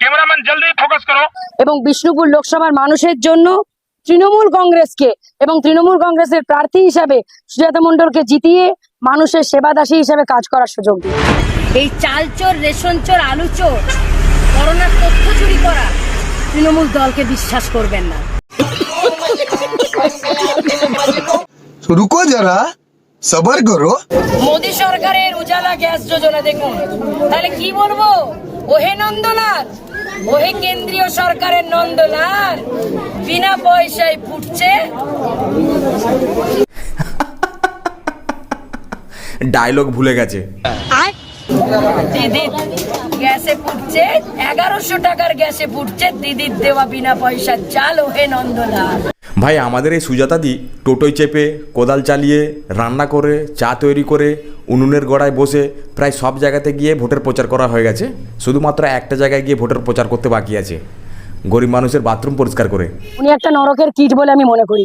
Cameraman জলদি focus করো। এবং বিষ্ণুপুর লোকসভার মানুষের জন্য তৃণমূল কংগ্রেসকে এবং তৃণমূল কংগ্রেসের প্রার্থী হিসাবে সুজাতা মণ্ডলকে জিতিয়ে মানুষের সেবাদাসী হিসাবে কাজ করার সুযোগ দিন। এই চাল চোর রেশন চোর আলু চোর করোনার তথ্য চুরি করা তৃণমূল দলকে বিশ্বাস করবেন না। রুকো যারা সবার করো। মোদী সরকারের উজালা গ্যাস যোজনা দেখুন। তাহলে কি বলব? ওহে নন্দনাথ ওহে কেন্দ্রীয় সরকারের নন্দলাল বিনা পয়সায় ফুটছে ডায়লগ ভুলে গেছে। গ্যাসে ফুটছে এগারোশো টাকার গ্যাসে ফুটছে দিদির দেওয়া বিনা পয়সার চাল ওহে নন্দলাল। ভাই আমাদের এই সুজাতাদি টোটোয় চেপে কোদাল চালিয়ে রান্না করে চা তৈরি করে উনুনের গোড়ায় বসে প্রায় সব জায়গাতে গিয়ে ভোটের প্রচার করা হয়ে গেছে। শুধুমাত্র একটা জায়গায় গিয়ে ভোটের প্রচার করতে বাকি আছে। গরিব মানুষের বাথরুম পরিষ্কার করে। উনি একটা নরকের কীট বলে আমি মনে করি।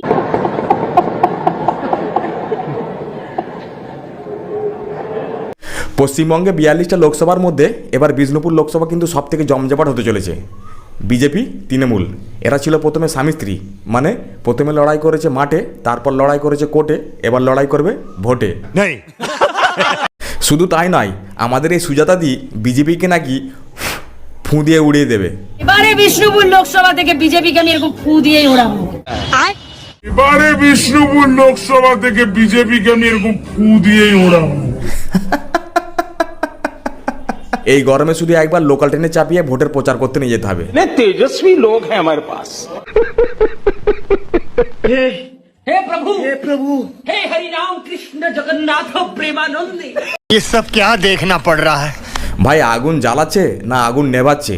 পশ্চিমবঙ্গে বিয়াল্লিশটা লোকসভার মধ্যে এবার বিষ্ণুপুর লোকসভা কিন্তু সব থেকে জমজমাট হতে চলেছে। বিজেপি তৃণমূল। এরা ছিল প্রথমে স্বামী স্ত্রী। মানে প্রথমে লড়াই করেছে মাঠে তারপর লড়াই করেছে কোর্টে এবার লড়াই করবে ভোটে। শুধু তাই নয় আমাদের এই সুজাতা সুজাতাদি বিজেপিকে নাকি ফু দিয়ে উড়িয়ে দেবে। এবারে বিষ্ণুপুর লোকসভা থেকে বিজেপিকে আমি এরকম ফু দিয়েই ওড়াবো এবারে বিষ্ণুপুর লোকসভা থেকে বিজেপিকে আমি এরকম ফু দিয়েই ওড়াবো এই গরমে শুধু একবার লোকাল ট্রেনে চাপিয়ে ভোটের প্রচার করতে নিয়ে যেতে হবে इतने तेजस्वी लोग हैं हमारे पास ये सब क्या देखना पड़ रहा है ভাই আগুন জ্বালাচ্ছে না আগুন নেভাচ্ছে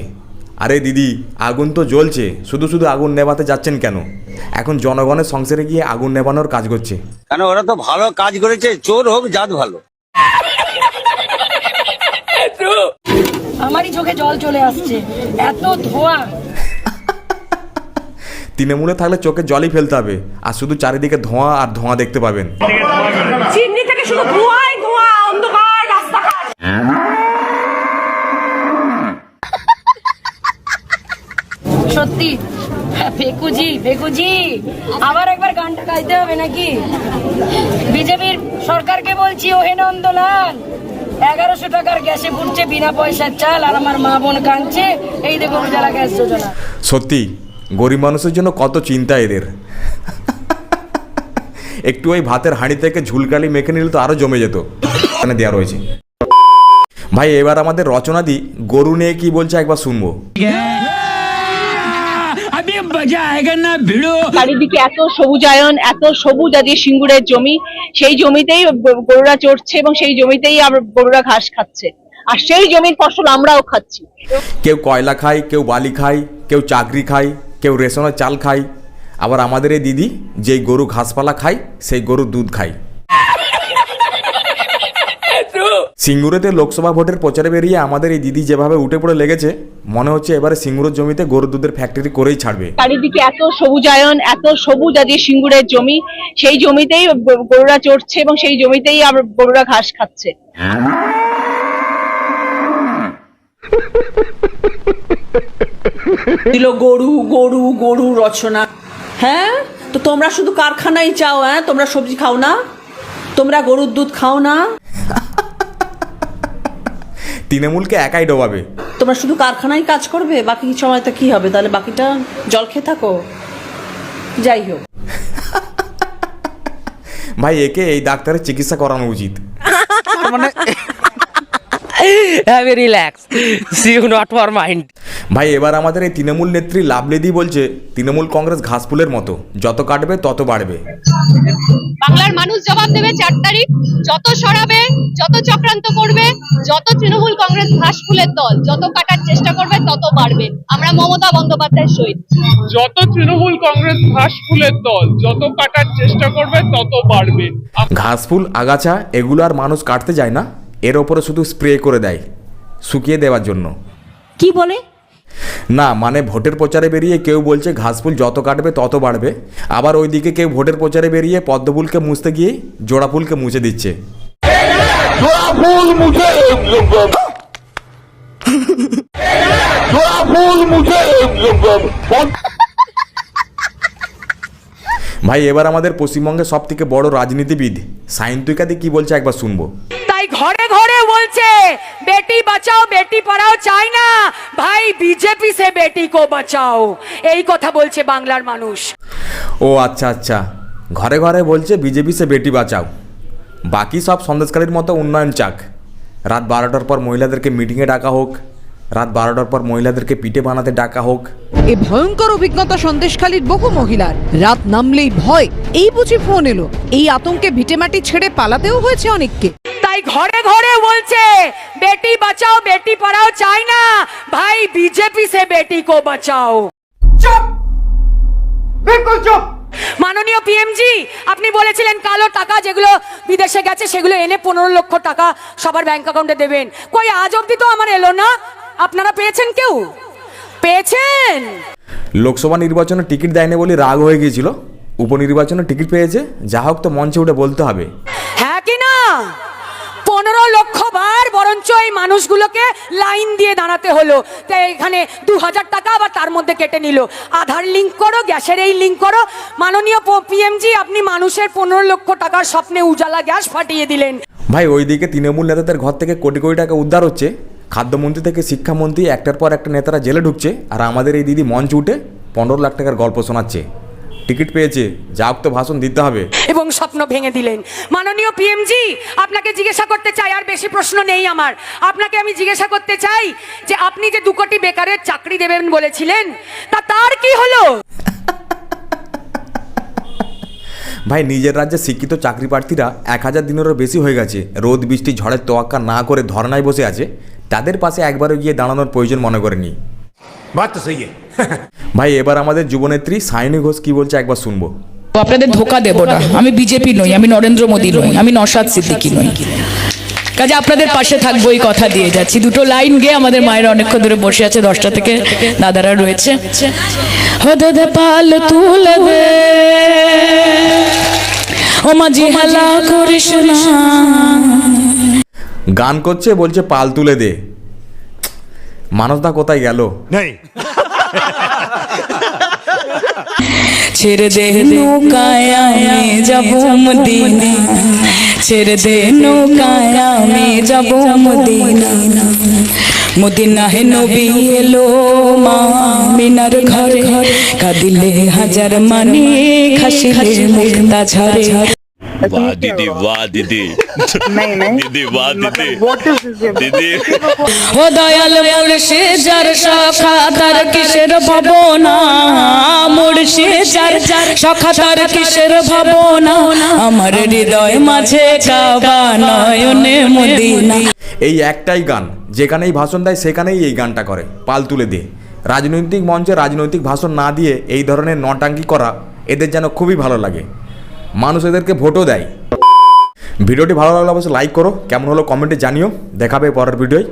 আরে দিদি আগুন তো জ্বলছে শুধু শুধু আগুন নেভাতে যাচ্ছেন কেন এখন জনগণের সংসারে গিয়ে আগুন নেভানোর কাজ করছে কেন ওরা তো ভালো কাজ করেছে চোর হোক জাত ভালো আমারই চোখে জল চলে আসছে। এত ধোঁয়া। তৃণমূলে থাকলে চোখে জলই ফেলতে হবে আর শুধু চারিদিকে ধোঁয়া আর ধোঁয়া দেখতে পাবেন। চিমনি থেকে শুধু ধোঁয়াই ধোঁয়া অন্ধকার রাস্তাঘাট। সত্যি হ্যাঁ, ফেকুজি ফেকুজি আবার একবার গানটা গাইতে হবে নাকি? বিজেপির সরকারকে বলছি ওহে নন্দলাল। এগারোশো টাকার গ্যাসে ফুটছে, বিনা পয়সার চাল, আর আমার মা বোন কাঁদছে। এই দেখো উজালা গ্যাস যোজনা। সত্যি, গরিব মানুষের জন্য কত চিন্তা এদের। একটু ওই ভাতের হাঁড়ি থেকে ঝুলকালি মেখে নিলে তো আরও জমে যেত। এখানে দেওয়া রয়েছে। ভাই, এবার আমাদের রচনা দি, গরু নিয়ে কি বলছে একবার শুনব। চারিদিকে এত সবুজায়ন এত সবুজ আজকে সিঙ্গুরের জমি। সেই জমিতেই গরুরা চড়ছে এবং সেই জমিতেই আবার গরুরা ঘাস খাচ্ছে। আর সেই জমির ফসল আমরাও খাচ্ছি। কেউ কয়লা খায় কেউ বালি খায় কেউ চাকরি খায় কেউ রেশনের চাল খায়। আবার আমাদের এই দিদি যেই গরু ঘাসপালা খায় সেই গরু দুধ খায়। সিঙ্গুরেতে লোকসভা ভোটের প্রচারে বেরিয়ে আমাদের এই দিদি যেভাবে উঠে পড়ে লেগেছে মনে হচ্ছে এবারে সিঙ্গুরের জমিতে গরুর দুধের ফ্যাক্টরি করেই ছাড়বে। চারিদিকে এত সবুজায়ন এত সবুজ আজকে সিঙ্গুরের জমি সেই জমিতেই গরুরা চড়ছে এবং সেই জমিতেই আবার গরুরা ঘাস খাচ্ছে। দিল গরু গরু গরু রচনা। হ্যাঁ? তো তোমরা শুধু কারখানায় চাও হ্যাঁ? তোমরা সবজি খাও না? তোমরা গরুর দুধ খাও না? তৃণমূলকে একাই ডোবাবে। তোমরা শুধু কারখানায় কাজ করবে বাকি সময় তো কি হবে? তাহলে বাকিটা জল খেয়ে থাকো। যাই হোক। ভাই একে এই ডাক্তারের চিকিৎসা করানো উচিত। A relax. See you not for mind. ভাই এবার আমাদের এই তৃণমূল নেত্রী লাভলেদি বলছে তৃণমূল কংগ্রেস ঘাসফুলের মতো। যত কাটবে তত বাড়বে। বাংলার মানুষ জবাব দেবে চার তারিখ। যত সরাবে যত চক্রান্ত করবে যত তৃণমূল কংগ্রেস ঘাস ফুলের দল যত কাটার চেষ্টা করবে তত বাড়বে। আমরা মমতা বন্দ্যোপাধ্যায়ের সহিত। যত তৃণমূল কংগ্রেস ঘাস ফুলের দল যত কাটার চেষ্টা করবে তত বাড়বে। ঘাসফুল আগাছা এগুলো আর মানুষ কাটতে যায় না? এর ওপরে শুধু স্প্রে করে দেয় শুকিয়ে দেওয়ার জন্য। কি বলে? না মানে ভোটের প্রচারে বেরিয়ে কেউ বলছে ঘাসফুল যত কাটবে তত বাড়বে। আবার ওইদিকে কেউ ভোটের প্রচারে বেরিয়ে পদ্মফুলকে মুছতে গিয়ে জোড়া ফুলকে মুছে দিচ্ছে। ভাই এবার আমাদের পশ্চিমবঙ্গের সব থেকে বড় রাজনীতিবিদ সায়ন্তিকাদি কি বলছে একবার শুনব। তাই ঘরে ঘরে বলছে বেটি বাঁচাও বেটি পড়াও চাই না। ভাই বিজেপি সে বেটি কো বাঁচাও। এই কথা বলছে বাংলার মানুষ। ও আচ্ছা আচ্ছা। ঘরে ঘরে বলছে বিজেপি সে বেটি বাঁচাও। বাকি সব সন্দেশকারীর মতো উন্নয়ন চাক। রাত বারোটার পর মহিলাদেরকে মিটিংয়ে ডাকা হোক। রাত বারোটার পর মহিলাদেরকে পিঠে বানাতে ডাকা হোক। এই ভয়ঙ্কর অভিজ্ঞতা সন্দেশখালীর বহু মহিলার। রাত নামলেই ভয়। এই বুঝি ফোন এলো। এই আতঙ্কে ভিটেমাটি ছেড়ে পালাতেও হয়েছে অনেককে। ঘরে ঘরে বলছে বেটি বাঁচাও বেটি পড়াও। চাই না। ভাই বিজেপি সে বেটি কো বাঁচাও। চুপ! বিলকুল চুপ! মাননীয় পিএমজি আপনি বলেছিলেন কালো টাকা যেগুলো বিদেশে গেছে সেগুলো এনে পনেরো লক্ষ টাকা সবার ব্যাংক অ্যাকাউন্টে দেবেন। কই আজ অব্দি তো আমার এলো না? আপনারা পেয়েছেন কেউ? পেয়েছেন? লোকসভা নির্বাচনে টিকিট দেয়নি বলে রাগ হয়ে গিয়েছিল। উপনির্বাচনে টিকিট পেয়েছে। যা হোক তো মঞ্চে উঠে বলতে হবে। হ্যাঁ কি না? পনেরো লক্ষ বার বরঞ্চ এই মানুষগুলোকে লাইন দিয়ে দাঁড়াতে হলো। তাই এখানে দু হাজার টাকা আবার তার মধ্যে কেটে নিল। আধার লিঙ্ক করো, গ্যাসের এই লিঙ্ক করো। মাননীয় পিএমজি আপনি মানুষের পনেরো লক্ষ টাকার স্বপ্নে উজালা গ্যাস ফাটিয়ে দিলেন। ভাই, ওইদিকে তৃণমূল নেতাদের ঘর থেকে কোটি কোটি টাকা উদ্ধার হচ্ছে। খাদ্যমন্ত্রী থেকে শিক্ষামন্ত্রী, একটার পর একটা নেতারা জেলে ঢুকছে। আর আমাদের এই দিদি মঞ্চ উঠে পনেরো লাখ টাকার গল্প শোনাচ্ছে। টিকিট পেয়েছে যা তো ভাষণ দিতে হবে। এবং স্বপ্ন ভেঙে দিলেন। মাননীয় পিএমজি আপনাকে জিজ্ঞাসা করতে চাই আর বেশি প্রশ্ন নেই আমার। আপনাকে আমি জিজ্ঞাসা করতে চাই যে আপনি যে দু কোটি বেকারের চাকরি দেবেন বলেছিলেন তা তার কি হলো? ভাই নিজের রাজ্যে শিক্ষিত চাকরি প্রার্থীরা এক হাজার দিনেরও বেশি হয়ে গেছে। রোদ বৃষ্টি ঝড়ের তোয়াক্কা না করে ধর্নায় বসে আছে। তাদের পাশে একবারও গিয়ে দাঁড়ানোর প্রয়োজন মনে করেনি। বাচ্চা সেই ভাই এবার আমাদের যুবনেত্রী সায়নী ঘোষ কি বলছে একবার শুনব। আপনাদের ধোকা দেব না। আমি বিজেপি নই আমি নরেন্দ্র মোদী নই আমি নসাদ সিদ্দিকি নই। কাজে আপনাদের পাশে থাকব এই কথা দিয়ে যাচ্ছি। দুটো লাইন গিয়ে আমাদের মায়ের অনেকক্ষণ ধরে বসে আছে দশটা থেকে দাদারা রয়েছে। ও দাদা পাল তুলে দে। ও মাঝি হালা করিস গান করছে বলছে পাল তুলে দে। মানসদা কোথায় গেল? नहीं ছেড়ে দে নৌকায় আমি যাব মদিনা। ছেড়ে দে নৌকায় আমি যাব মদিনা। মদিনা হে নবী এলো মা, মিনার ঘরে। কাঁদিলে হাজার মানে খাসিলে মুক্তা ঝরে বাহ দিদি বাহ দিদি দিদি বাহ দিদি দিদি ও দয়াল মুর্শি যার সখা তার কিসের ভাবনা? মুর্শি যার সখা তার কিসের ভাবনা? আমার হৃদয় মাঝে কাবা নয়নে মদিনা। এই একটাই গান যেখানেই ভাষণ দেয় সেখানেই এই গানটা করে পাল তুলে দিয়ে। রাজনৈতিক মঞ্চে রাজনৈতিক ভাষণ না দিয়ে এই ধরনের নটাঙ্কি করা এদের যেন খুবই ভালো লাগে। মানুষ এদেরকে ভোটও দেয়। ভিডিওটি ভালো লাগলে অবশ্যই লাইক করো। কেমন হলো কমেন্টে জানিও। দেখাবে পরের ভিডিওয়।